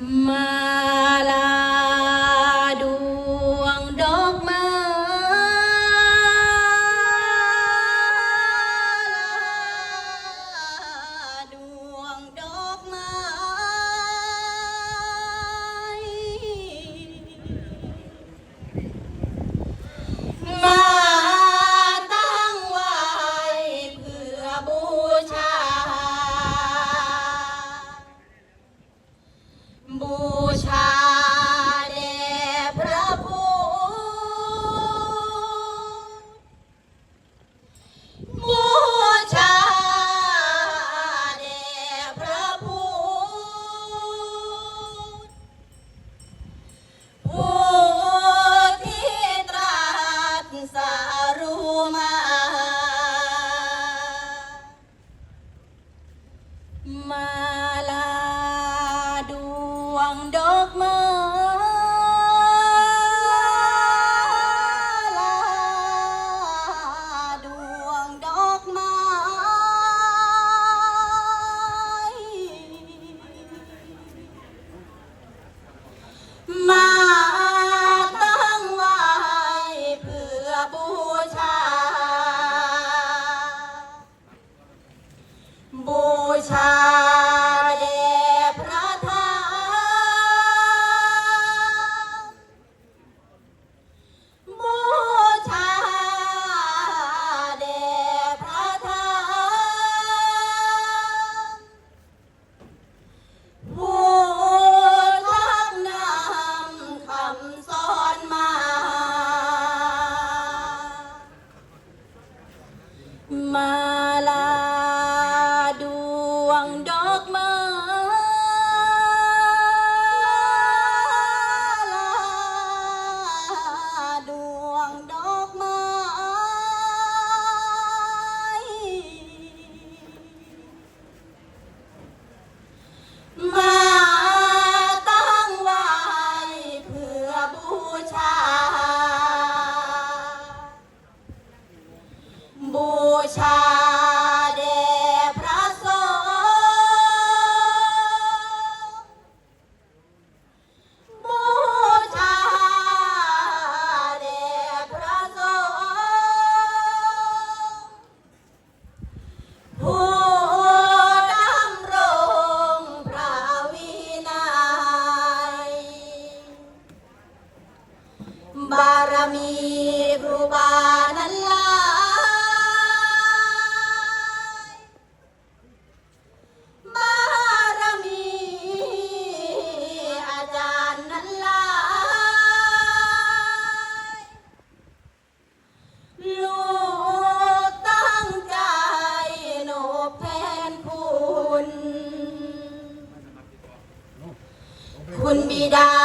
妈。my my ชาเดพระสงฆ์บูชาเดพระสงฆ์ผู้ำรงระวินัยบารมีครูบา 합니다.